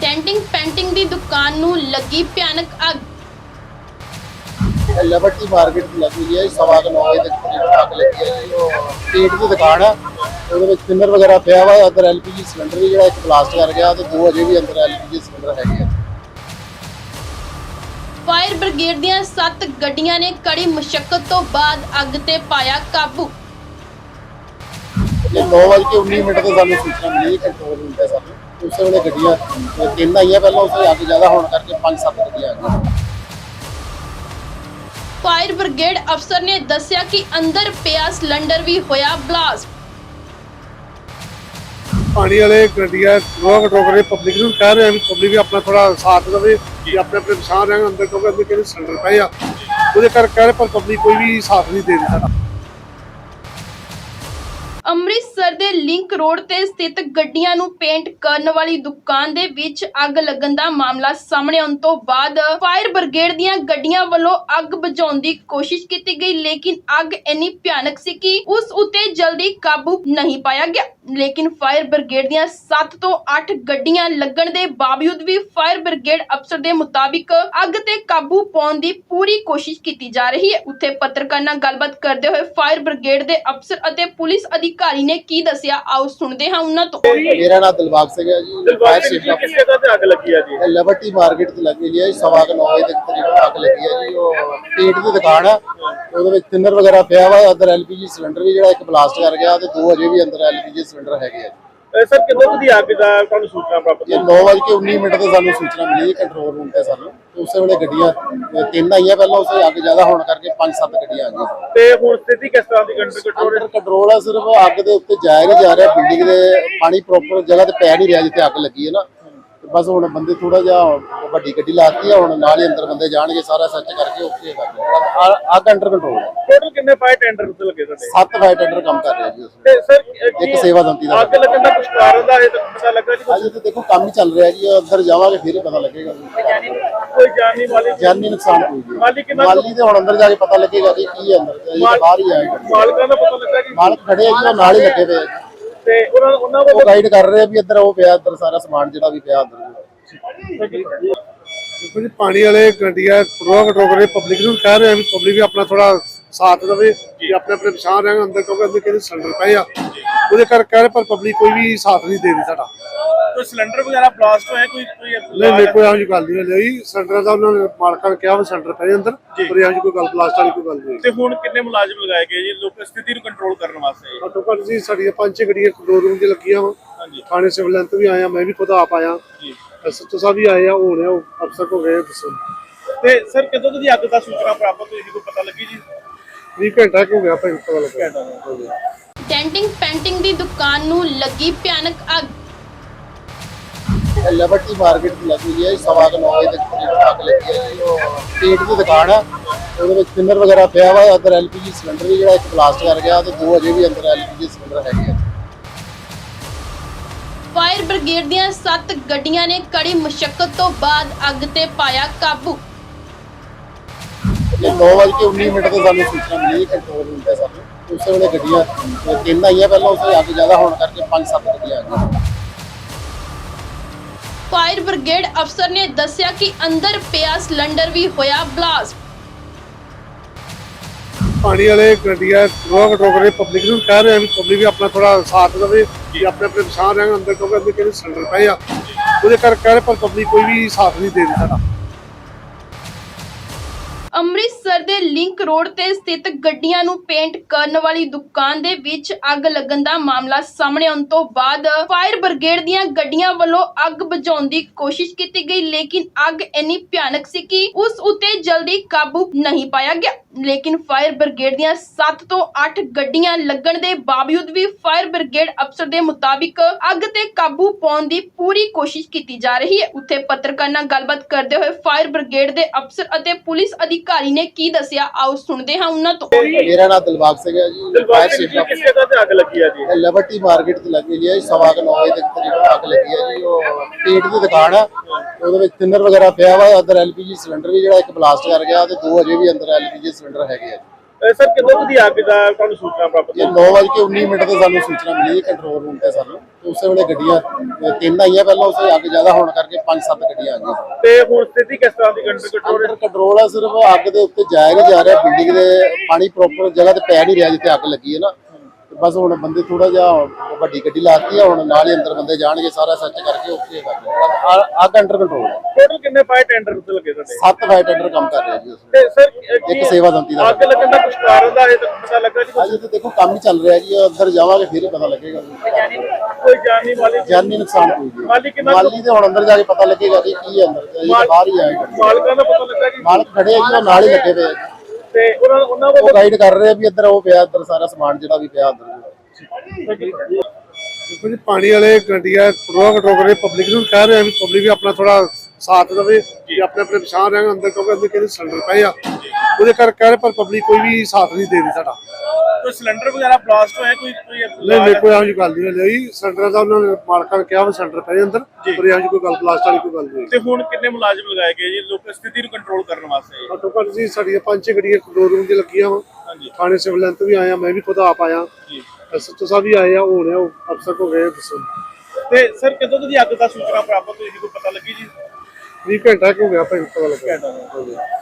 Denting painting ਦੀ ਦੁਕਾਨ ਨੂੰ ਲੱਗੀ ਭਿਆਨਕ ਅੱਗ। ਲਿਬਰਟੀ ਮਾਰਕੀਟ ਦੀ ਲੱਗੀ ਹੋਈ ਹੈ ਸਵਾ ਕੁ ਨੌ ਵਜੇ ਤੱਕ ਤਕਰੀਬਨ ਅੱਗ ਲੱਗੀ ਹੈ ਜੀ। ਉਹ ਪੇਟ ਦੀ ਦੁਕਾਨ ਆ ਉਹਦੇ ਵਿੱਚ ਥਿਨਰ ਵਗੈਰਾ ਪਿਆ ਵਾ ਅੰਦਰ ਐਲਪੀਜੀ ਸਿਲੰਡਰ ਵੀ ਜਿਹੜਾ ਇੱਕ ਬਲਾਸਟ ਕਰ ਗਿਆ ਤੇ ਦੋ ਅਜੇ ਵੀ ਅੰਦਰ ਐਲਪੀਜੀ ਸਿਲੰਡਰ ਹੈਗੇ ਆ। ਫਾਇਰ ਬ੍ਰਿਗੇਡ ਦੀਆਂ 7 ਗੱਡੀਆਂ ਨੇ ਕੜੀ ਮੁਸ਼ਕਲ ਤੋਂ ਬਾਅਦ ਅੱਗ ਤੇ ਪਾਇਆ ਕਾਬੂ। ਤੇ 9 ਵਜੇ ਕੇ 19 ਮਿੰਟ ਤੇ ਸਾਨੂੰ ਸੂਚਨਾ ਮਿਲੀ ਕੰਟਰੋਲ ਰੂਮ ਤੇ ਸਾਨੂੰ। ਉਸੇ ਵੇਲੇ ਗੱਡੀਆਂ ਅਹ ਤਿੰਨ ਆਈਆਂ ਪਹਿਲਾਂ ਉਸੇ ਅੱਗ ਜ਼ਿਆਦਾ ਹੋਣ ਕਰਕੇ ਪੰਜ ਸੱਤ ਗੱਡੀਆਂ ਆ ਗਈਆਂ। ਫਾਇਰ ਬ੍ਰਿਗੇਡ ਅਫਸਰ ਨੇ ਦੱਸਿਆ ਕਿ ਅੰਦਰ ਪਿਆ ਸਿਲੰਡਰ ਵੀ ਹੋਇਆ ਬਲਾਸਟ। ਪਾਣੀ ਵਾਲੇ ਗੱਡੀਆਂ ਰੋਕ ਟੋਕ ਰਹੇ ਪਬਲਿਕ ਨੂੰ ਕਹਿ ਰਹੇ ਆ ਵੀ ਪਬਲਿਕ ਵੀ ਆਪਣਾ ਥੋੜਾ ਸਾਥ ਦੇਵੇ ਕਿ ਆਪਣੇ ਆਪਣੇ ਪਛਾਣ ਰਹਿਣ ਅੰਦਰ ਕਿਉਂਕਿ ਅੰਦਰ ਕਿਹੜੇ ਸਿਲੰਡਰ ਪਏ ਆ। ਉਹਦੇ ਕਰਕੇ ਕਹਿ ਰਹੇ ਪਰ ਪਬਲਿਕ ਕੋਈ ਵੀ ਸਾਥ ਨਹੀਂ ਦੇ ਰਹੀ। ਸਾਡਾ ਲਿੰਕ ਰੋਡ ਤੇ ਸਥਿਤ ਗੱਡੀਆਂ ਨੂੰ ਪੇਂਟ ਕਰਨ ਵਾਲੀ ਦੁਕਾਨ ਦੇ ਵਿੱਚ ਅੱਗ ਲੱਗਣ ਦਾ ਮਾਮਲਾ ਸਾਹਮਣੇ ਆਉਣ ਤੋਂ ਬਾਅਦ ਫਾਇਰ ਬ੍ਰਿਗੇਡ ਦੀਆਂ ਗੱਡੀਆਂ ਵੱਲੋਂ ਅੱਗ ਬੁਝਾਉਣ ਦੀ ਕੋਸ਼ਿਸ਼ ਕੀਤੀ ਗਈ, ਲੇਕਿਨ ਅੱਗ ਇੰਨੀ ਭਿਆਨਕ ਸੀ ਕਿ ਉਸ ਉੱਤੇ ਜਲਦੀ ਕਾਬੂ ਨਹੀਂ ਪਾਇਆ ਗਿਆ। ਲੇਕਿਨ ਫਾਇਰ ਬ੍ਰਿਗੇਡ ਦੀਆਂ 7 ਤੋਂ 8 ਗੱਡੀਆਂ ਲੱਗਣ ਦੇ ਬਾਵਜੂਦ ਵੀ ਫਾਇਰ ਬ੍ਰਿਗੇਡ ਅਫਸਰ ਦੇ ਮੁਤਾਬਿਕ ਅੱਗ ਤੇ ਕਾਬੂ ਪਾਉਣ ਦੀ ਪੂਰੀ ਕੋਸ਼ਿਸ਼ ਕੀਤੀ ਜਾ ਰਹੀ ਹੈ। ਉੱਥੇ ਪੱਤਰਕਾਰ ਨਾਲ ਗੱਲਬਾਤ ਕਰਦੇ ਹੋਏ ਫਾਇਰ ਬ੍ਰਿਗੇਡ ਦੇ ਅਫਸਰ ਅਤੇ ਪੁਲਿਸ ਅਧਿਕਾਰੀ ਨੇ ਕੀ ਦੱਸਿਆ ਆਓ ਸੁਣਦੇ ਹਾਂ ਉਹਨਾਂ ਤੋਂ। ਮੇਰਾ ਨਾਮ ਦਿਲਬਾਗ ਸਿੰਘ ਹੈ ਜੀ। ਫਾਇਰ ਸੇਫਟੀ ਕਿਸ ਜਗ੍ਹਾ ਤੇ ਅੱਗ ਲੱਗੀ ਆ ਜੀ? ਲਿਬਰਟੀ ਮਾਰਕੀਟ ਤੇ ਲੱਗੀ ਹੋਈ ਹੈ। ਸਵਾ ਕੁ ਨੌ ਵਜੇ ਤੱਕ ਤਕਰੀਬਨ ਅੱਗ ਲੱਗੀ ਹੈ ਜੀ। ਉਹ ਪੇਟ ਦੀ ਦੁਕਾਨ ਆ ਉਹਦੇ ਵਿੱਚ ਥਿਨਰ ਵਗੈਰਾ ਪਿਆ ਵਾ ਅੰਦਰ ਐਲਪੀਜੀ ਸਿਲੰਡਰ ਵੀ ਜਿਹੜਾ ਇੱਕ ਬਲਾਸਟ ਕਰ ਗਿਆ ਤੇ ਦੋ ਅਜੇ ਵੀ ਅੰਦਰ ਐਲਪੀਜੀ ਸਿਲੰਡਰ ਹੈਗੇ ਆ ਸਰ ਕਿਦੋਂ ਕੁ ਦੀ ਅੱਗ ਦਾ ਤੁਹਾਨੂੰ ਸੂਚਨਾ ਪ੍ਰਾਪਤ ਇਹ 9 ਵਜੇ ਕੇ 19 ਮਿੰਟ ਤੇ ਸਾਨੂੰ ਸੂਚਨਾ ਮਿਲੀ ਕੰਟਰੋਲ ਰੂਮ ਤੇ ਸਾਨੂੰ। ਉਸੇ ਵੇਲੇ ਗੱਡੀਆਂ ਤਿੰਨ ਆਈਆਂ ਪਹਿਲਾਂ ਉਸੇ ਅੱਗ ਜ਼ਿਆਦਾ ਹੋਣ ਕਰਕੇ ਪੰਜ ਸੱਤ ਗੱਡੀਆਂ ਆ ਗਈਆਂ। ਤੇ ਹੁਣ ਸਥਿਤੀ ਕਿਸ ਤਰ੍ਹਾਂ ਦੀ ਕੰਟਰੋਲ ਕੰਟਰੋਲ ਕੰਟਰੋਲ ਆ ਸਿਰਫ ਅੱਗ ਦੇ ਉੱਤੇ ਜਾਇਆ ਨਹੀਂ ਜਾ ਰਿਹਾ ਬਿਲਡਿੰਗ ਦੇ ਪਾਣੀ ਪ੍ਰੋਪਰ ਜਗ੍ਹਾ ਤੇ ਪੈ ਨਹੀਂ ਰਿਹਾ ਜਿੱਥੇ ਅੱਗ ਲੱਗੀ ਹੈ ਨਾ। ਬਸ ਹੁਣ ਬੰਦੇ ਥੋੜਾ ਜਿਹਾ ਵੱਡੀ ਗੱਡੀ ਲਾਤੀ ਆ ਹੁਣ ਨਾਲ ਹੀ ਅੰਦਰ ਬੰਦੇ ਜਾਣਗੇ ਸਾਰਾ ਸੱਚ ਕਰਕੇ ਓਕੇ ਕਰ ਅੱਗ ਅੰਡਰ ਕੰਟਰੋਲ ਹੈ ਟੋਟਲ ਕਿੰਨੇ ਫਾਇਰ ਟੈਂਡਰ ਉੱਤੇ ਲੱਗੇ ਤੁਹਾਡੇ? ਸੱਤ ਫਾਇਰ ਟੈਂਡਰ ਕੰਮ ਕਰ ਰਹੇ ਜੀ ਉਸ ਤੇ ਸਰ ਇੱਕ ਸੇਵਾ ਦੰਤੀ ਦਾ। ਅੱਗ ਲੱਗਣ ਦਾ ਕੁਝ ਕਾਰਨ ਦਾ ਇਹ ਤਾਂ ਪਤਾ ਲੱਗਾ ਜੀ ਅਜੇ ਤਾਂ ਦੇਖੋ ਕੰਮ ਹੀ ਚੱਲ ਰਿਹਾ ਜੀ ਅੰਦਰ ਜਾਵਾਂਗੇ ਫਿਰ ਹੀ ਪਤਾ ਲੱਗੇਗਾ ਕੋਈ ਜਾਨੀ ਵਾਲੀ ਜਾਨੀ ਨੁਕਸਾਨ ਕੋਈ ਨਹੀਂ। ਮਾਲੀ ਕਿੰਨਾ ਮਾਲੀ ਤੇ ਹੁਣ ਅੰਦਰ ਜਾ ਕੇ ਪਤਾ ਲੱਗੇਗਾ ਕਿ ਕੀ ਹੈ ਅੰਦਰ। ਤਾਂ ਬਾਹਰ ਹੀ ਆਏਗਾ ਮਾਲਕਾਂ ਦਾ ਪਤਾ ਲੱਗਾ ਜੀ। ਮਾਲਕ ਖੜੇ ਆ ਜੀ ਉਹ ਨਾਲ ਹੀ ਲੱਗੇ ਪਏ ਆ ਜੀ। ਤੇ ਉਹਨਾਂ ਉਹਨਾਂ ਉਹ ਵੱਲੋਂ ਗਾਈਡ ਕਰ ਰਹੇ ਆ ਵੀ ਇੱਧਰ ਉਹ ਪਿਆ ਇੱਧਰ ਸਾਰਾ ਸਮਾਨ ਜਿਹੜਾ ਵੀ ਪਿਆ ਅੰਦਰ। ਦੇਖੋ ਜੀ ਪਾਣੀ ਵਾਲੇ ਗੱਡੀਆਂ ਰੋਕ ਟੋਕ ਰਹੇ ਪਬਲਿਕ ਨੂੰ ਕਹਿ ਰਹੇ ਆ ਵੀ ਪਬਲਿਕ ਵੀ ਆਪਣਾ ਥੋੜਾ ਸਾਥ ਦੇਵੇ ਕਿ ਆਪਣੇ ਆਪਣੇ ਪਛਾਣ ਰਹਿਣ ਅੰਦਰ ਕਿਉਂਕਿ ਅੰਦਰ ਕਿਹੜੇ ਸਿਲੰਡਰ ਪਏ ਆ। ਉਹਦੇ ਕਰਕੇ ਕਹਿ ਰਹੇ ਪਰ ਪਬਲਿਕ ਕੋਈ ਵੀ ਸਾਥ ਨਹੀਂ ਦੇ ਰਹੀ ਸਾਡਾ। ਕੋਈ ਸਿਲੰਡਰ ਵਗੈਰਾ ਬਲਾਸਟ ਹੋਇਆ ਕੋਈ ਕੋਈ ਨਹੀਂ ਨਹੀਂ ਕੋਈ ਇਹੋ ਜਿਹੀ ਗੱਲ ਨਹੀਂ ਹੋਈ। ਸਿਲੰਡਰ ਦਾ ਉਹਨਾਂ ਨੇ ਮਾਲਕਾਂ ਨੇ ਕਿਹਾ ਵੀ ਸਿਲੰਡਰ ਪਏ ਅੰਦਰ ਪਰ ਇਹੋ ਜਿਹੀ ਕੋਈ ਗੱਲ ਬਲਾਸਟ ਵਾਲੀ ਕੋਈ ਗੱਲ ਨਹੀਂ ਤੇ ਹੁਣ ਕਿੰਨੇ ਮੁਲਾਜ਼ਮ ਲਗਾਏ ਗਏ ਜੀ? ਲੋਕ ਸਥਿਤੀ ਨੂੰ ਕੰਟਰੋਲ ਕਰਨ ਵਾਸਤੇ। ਘੱਟੋ ਘੱਟ ਜੀ ਸਾਡੀਆਂ ਪੰਜ ਛੇ ਗੱਡੀਆਂ ਕੰਟਰੋਲ ਰੂਮ 'ਚ ਲੱਗੀਆਂ ਵਾ। ਥਾਣੇ ਸਿਵਲ ਵੀ ਆਇਆ ਮੈਂ ਵੀ ਖੁਦ ਆਪ ਆਇਆ। ਜੀ। ਐਸਐਚਓ ਸਾਹਿਬ ਵੀ ਆਏ ਆ ਹੁਣ ਉਹ ਅਫਸਰ ਕੋ ਗਏ ਦੱਸੋ। ਤੇ ਸਰ ਕਦੋਂ ਦੀ ਅੱਗ ਦਾ ਸੂਚਨਾ ਪ੍ਰਾਪਤ ਹੋਈ ਜੀ ਕੋਈ ਪਤਾ ਲੱਗੀ ਜੀ? 20 ਘੰਟਾ ਕਿਉਂ ਗਿਆ ਭਾਈ ਪਤਾ ਲੱਗਾ। ਡੈਂਟਿੰਗ ਪੈਂਟਿੰਗ ਦੀ ਦੁਕਾਨ ਨੂੰ ਲੱਗੀ ਭਿਆਨਕ ਅੱਗ। ਲਿਬਰਟੀ ਮਾਰਕੀਟ ਦੀ ਲੱਗੀ ਹੋਈ ਹੈ ਸਵਾ ਕੁ ਨੌ ਵਜੇ ਤੱਕ ਅੱਗ ਲੱਗੀ ਹੈ ਜੀ ਉਹ ਪੇਟ ਦੀ ਦੁਕਾਨ ਆ ਉਹਦੇ ਵਿੱਚ ਥਿਨਰ ਵਗੈਰਾ ਪਿਆ ਵਾ ਅੰਦਰ ਐਲਪੀਜੀ ਸਿਲੰਡਰ ਵੀ ਜਿਹੜਾ ਇੱਕ ਬਲਾਸਟ ਕਰ ਗਿਆ ਤੇ ਦੋ ਅਜੇ ਵੀ ਅੰਦਰ ਐਲਪੀਜੀ ਸਿਲੰਡਰ ਹੈਗੇ ਆ। ਫਾਇਰ ਬ੍ਰਿਗੇਡ ਦੀਆਂ 7 ਗੱਡੀਆਂ ਨੇ ਕੜੀ ਮੁਸ਼ਕਲ ਤੋਂ ਬਾਅਦ ਅੱਗ ਤੇ ਪਾਇਆ ਕਾਬੂ। ਤੇ 9 ਵਜੇ ਕੇ 19 ਮਿੰਟ ਤੇ ਸਾਨੂੰ ਸੂਚਨਾ ਮਿਲੀ ਕੰਟਰੋਲ ਰੂਮ ਤੇ ਸਾਨੂੰ ਉਸੇ ਵੇਲੇ ਗੱਡੀਆਂ ਤਿੰਨ ਆਈਆਂ ਪਹਿਲਾਂ ਉਸੇ ਅੱਗ ਜ਼ਿਆਦਾ ਹੋਣ ਕਰਕੇ ਪੰਜ ਸੱਤ ਗੱਡੀਆਂ ਆ ਗਈਆਂ। ਫਾਇਰ ਬ੍ਰਿਗੇਡ ਅਫਸਰ ਨੇ ਦੱਸਿਆ ਕਿ ਅੰਦਰ ਪਿਆ ਸਿਲੰਡਰ ਵੀ ਹੋਇਆ ਬਲਾਸਟ। ਪਾਣੀ ਵਾਲੇ ਗੱਡੀਆਂ ਰੋਕ ਟੋਕ ਰਹੇ ਪਬਲਿਕ ਨੂੰ ਕਹਿ ਰਹੇ ਆ ਪਬਲਿਕ ਵੀ ਆਪਣਾ ਥੋੜਾ ਸਾਥ ਦੇਵੇ ਕਿ ਆਪਣੇ ਆਪਣੇ ਪਛਾਣ ਰਹਿਣ ਅੰਦਰ, ਕਿਉਂਕਿ ਅੰਦਰ ਕਿਹੜੇ ਸਿਲੰਡਰ ਪਏ ਆ। ਉਹਦੇ ਕਰਕੇ ਕਹਿ ਰਹੇ, ਪਰ ਪਬਲਿਕ ਕੋਈ ਵੀ ਸਾਥ ਨਹੀਂ ਦੇ ਰਹੀ ਸਾਡਾ। ਅੰਮ੍ਰਿਤਸਰ ਦੇ ਲਿੰਕ ਰੋਡ ਤੇ ਸਥਿਤ ਗੱਡੀਆਂ ਨੂੰ ਪੇਂਟ ਕਰਨ ਵਾਲੀ ਦੁਕਾਨ ਦੇ ਵਿੱਚ ਅੱਗ ਲੱਗਣ ਦਾ ਮਾਮਲਾ ਸਾਹਮਣੇ ਆਉਣ ਤੋਂ ਬਾਅਦ ਫਾਇਰ ਬ੍ਰਿਗੇਡ ਦੀਆਂ ਗੱਡੀਆਂ ਵੱਲੋਂ ਅੱਗ ਬੁਝਾਉਣ ਦੀ ਕੋਸ਼ਿਸ਼ ਕੀਤੀ ਗਈ, ਲੇਕਿਨ ਅੱਗ ਇੰਨੀ ਭਿਆਨਕ ਸੀ ਕਿ ਉਸ ਉੱਤੇ ਜਲਦੀ ਕਾਬੂ ਨਹੀਂ ਪਾਇਆ ਗਿਆ। ਲੇਕਿਨ ਫਾਇਰ ਬ੍ਰਿਗੇਡ ਦੀਆਂ 7 ਤੋਂ 8 ਗੱਡੀਆਂ ਲੱਗਣ ਦੇ ਬਾਵਜੂਦ ਵੀ ਫਾਇਰ ਬ੍ਰਿਗੇਡ ਅਫਸਰ ਦੇ ਮੁਤਾਬਿਕ ਅੱਗ ਤੇ ਕਾਬੂ ਪਾਉਣ ਦੀ ਪੂਰੀ ਕੋਸ਼ਿਸ਼ ਕੀਤੀ ਜਾ ਰਹੀ ਹੈ। ਉੱਥੇ ਪੱਤਰਕਾਰ ਨਾਲ ਗੱਲਬਾਤ ਕਰਦੇ ਹੋਏ ਫਾਇਰ ਬ੍ਰਿਗੇਡ ਦੇ ਅਫਸਰ ਅਤੇ ਪੁਲਿਸ ਅਧਿਕਾਰੀ ਨੇ ਕੀ ਦੱਸਿਆ ਆਓ ਸੁਣਦੇ ਹਾਂ ਉਹਨਾਂ ਤੋਂ। ਮੇਰਾ ਨਾਮ ਦਿਲਬਾਗ ਸਿੰਘ ਹੈ ਜੀ। ਫਾਇਰ ਸੇਫਟੀ ਕਿਸ ਜਗ੍ਹਾ ਤੇ ਅੱਗ ਲੱਗੀ ਆ ਜੀ? ਲਿਬਰਟੀ ਮਾਰਕੀਟ ਤੇ ਲੱਗੀ ਹੋਈ ਹੈ ਸਵਾ ਕੁ ਨੌ ਵਜੇ ਤੱਕ ਤਕਰੀਬਨ ਅੱਗ ਲੱਗੀ ਹੈ ਜੀ। ਉਹ ਪੇਟ ਦੀ ਦੁਕਾਨ ਆ। ਉਹਦੇ ਵਿੱਚ ਥਿਨਰ ਵਗੈਰਾ ਪਿਆ ਵਾ ਅੰਦਰ ਐਲਪੀਜੀ ਸਿਲੰਡਰ ਵੀ ਜਿਹੜਾ ਇੱਕ ਬਲਾਸਟ ਕਰ ਗਿਆ ਤੇ ਦੋ ਅਜੇ ਵੀ ਅੰਦਰ ਐਲਪੀਜੀ ਸਿਲੰਡਰ ਹੈਗੇ ਆ ਸਰ ਕਿਦੋਂ ਦੀ ਅੱਗ ਦਾ ਤੁਹਾਨੂੰ ਸੂਚਨਾ ਪ੍ਰਾਪਤ ਇਹ 9:19 ਮਿੰਟ ਤੇ ਸਾਨੂੰ ਸੂਚਨਾ ਮਿਲੀ ਕੰਟਰੋਲ ਰੂਮ ਤੇ ਸਾਨੂੰ। ਤੇ ਉਸੇ ਵੇਲੇ ਗੱਡੀਆਂ ਤਿੰਨ ਆਈਆਂ ਪਹਿਲਾਂ ਉਸੇ ਅੱਗ ਜ਼ਿਆਦਾ ਹੋਣ ਕਰਕੇ ਪੰਜ ਸੱਤ ਗੱਡੀਆਂ ਆ ਗਈਆਂ। ਤੇ ਹੁਣ ਸਥਿਤੀ ਕਿਸ ਤਰ੍ਹਾਂ ਦੀ ਕੰਟਰੋਲ ਕੰਟਰੋਲ ਅੰਡਰ ਕੰਟਰੋਲ ਆ ਸਿਰਫ ਅੱਗ ਦੇ ਉੱਤੇ ਜਾਇਆ ਨਹੀਂ ਜਾ ਰਿਹਾ ਬਿਲਡਿੰਗ ਦੇ ਪਾਣੀ ਪ੍ਰੋਪਰ ਜਗ੍ਹਾ ਤੇ ਪੈ ਨਹੀਂ ਰਿਹਾ ਜਿੱਥੇ ਅੱਗ ਲੱਗੀ ਹੈ ਨਾ। ਬਸ ਹੁਣ ਬੰਦੇ ਥੋੜਾ ਜਿਹਾ ਵੱਡੀ ਗੱਡੀ ਲਾਤੀ ਆ ਹੁਣ ਨਾਲ ਹੀ ਅੰਦਰ ਬੰਦੇ ਜਾਣਗੇ ਸਾਰਾ ਸੈੱਟ ਕਰਕੇ ਓਕੇ ਕਰ ਦੇਣਾ ਅੱਗ ਅੰਡਰ ਕੰਟਰੋਲ ਹੈ ਟੋਟਲ ਕਿੰਨੇ ਫਾਇਰ ਟੈਂਡਰ ਉੱਤੇ ਲੱਗੇ ਤੁਹਾਡੇ? ਸੱਤ ਫਾਇਰ ਟੈਂਡਰ ਕੰਮ ਕਰ ਰਹੇ ਜੀ ਉਸ ਤੇ ਸਰ ਇੱਕ ਸੇਵਾ ਦੰਤੀ ਦਾ ਅੱਗ ਲੱਗਣ ਦਾ ਕੁਝ ਕਾਰਨ ਦਾ ਇਹ ਤੱਕ ਪਤਾ ਲੱਗਾ ਜੀ ਅਜੇ ਤਾਂ ਦੇਖੋ ਕੰਮ ਹੀ ਚੱਲ ਰਿਹਾ ਜੀ ਅੰਦਰ ਜਾਵਾਂਗੇ ਫਿਰ ਹੀ ਪਤਾ ਲੱਗੇਗਾ। ਕੋਈ ਜਾਨੀ ਵਾਲੀ ਜਾਨੀ ਨੁਕਸਾਨ ਕੋਈ ਨਹੀਂ। ਮਾਲੀ ਕਿੰਨਾ ਮਾਲੀ ਤੇ ਹੁਣ ਅੰਦਰ ਜਾ ਕੇ ਪਤਾ ਲੱਗੇਗਾ ਕਿ ਕੀ ਹੈ ਅੰਦਰ। ਜੀ ਬਾਹਰ ਹੀ ਆਏਗਾ। ਮਾਲਕਾਂ ਦਾ ਪਤਾ ਲੱਗਾ ਜੀ। ਮਾਲਕ ਖੜੇ ਆ ਜੀ ਉਹ ਨਾਲ ਹੀ ਲੱਗੇ ਪਏ ਆ ਜੀ। ਤੇ ਉਹਨਾਂ ਉਹਨਾਂ ਉਹ ਵੱਲੋਂ ਗਾਈਡ ਕਰ ਰਹੇ ਆ ਵੀ ਇੱਧਰ ਉਹ ਪਿਆ ਇੱਧਰ ਸਾਰਾ ਸਮਾਨ ਜਿਹੜਾ ਵੀ ਪਿਆ ਅੰਦਰ। ਦੇਖੋ ਜੀ ਪਾਣੀ ਵਾਲੇ ਗੱਡੀਆਂ ਰੋਕ ਟੋਕ ਰਹੇ ਪਬਲਿਕ ਨੂੰ ਕਹਿ ਰਹੇ ਆ ਵੀ ਪਬਲਿਕ ਵੀ ਆਪਣਾ ਥੋੜਾ ਸਾਥ ਦੇਵੇ ਕਿ ਆਪਣੇ ਆਪਣੇ ਪਛਾਣ ਰਹਿਣ ਅੰਦਰ ਕਿਉਂਕਿ ਅੰਦਰ ਕਿਹਦੇ ਸਿਲੰਡਰ ਪਏ ਆ। ਉਹਦੇ ਕਰਕੇ ਕਹਿ ਰਹੇ ਪਰ ਪਬਲਿਕ ਕੋਈ ਵੀ ਸਾਥ ਨਹੀਂ ਦੇ ਰਹੀ ਸਾਡਾ। ਕੋਈ ਸਿਲੰਡਰ ਵਗੈਰਾ ਬਲਾਸਟ ਹੋਇਆ ਕੋਈ ਕੋਈ ਨਹੀਂ ਨਹੀਂ ਕੋਈ ਜਿਹੀ ਗੱਲ ਨਹੀਂ ਲਈ ਸਿਲੰਡਰ ਦਾ ਉਹਨਾਂ ਨੇ ਮਾਲਕਾਂ ਨੇ ਕਿਹਾ ਵੀ ਸਿਲੰਡਰ ਪਏ ਅੰਦਰ ਪਰ ਜਿਹੀ ਕੋਈ ਗੱਲ ਬਲਾਸਟ ਵਾਲੀ ਕੋਈ ਗੱਲ ਨਹੀਂ ਤੇ ਹੁਣ ਕਿੰਨੇ ਮੁਲਾਜ਼ਮ ਲਗਾਏ ਗਏ ਜੀ? ਲੋਕ ਸਥਿਤੀ ਨੂੰ ਕੰਟਰੋਲ ਕਰਨ ਵਾਸਤੇ। ਘੱਟੋ ਘੱਟ ਜੀ ਸਾਡੀਆਂ ਪੰਜ ਛੇ ਗੱਡੀਆਂ ਕੰਟਰੋਲ ਰੂਮ 'ਚ ਲੱਗੀਆਂ ਵਾ। ਥਾਣੇ ਸਿਵਲ ਵੀ ਆਇਆ ਮੈਂ ਵੀ ਖੁਦ ਆਪ ਆਇਆ। ਐਸਐਚਓ ਸਾਹਿਬ ਵੀ ਆਏ ਆ ਹੋਣੇ ਉਹ ਅਫਸਰ ਕੋ ਗਏ ਦੱਸੋ। ਤੇ ਸਰ ਕਦੋਂ ਦੀ ਅੱਗ ਦਾ ਸੂਚਨਾ ਪ੍ਰਾਪਤ ਹੋਈ ਜੀ ਕੋਈ ਪਤਾ ਲੱਗੀ ਜੀ? 20 ਘੰਟਾ ਕੁ ਹੋ ਗਿਆ ਭਾਈ ਪਤਾ ਲੱਗਾ।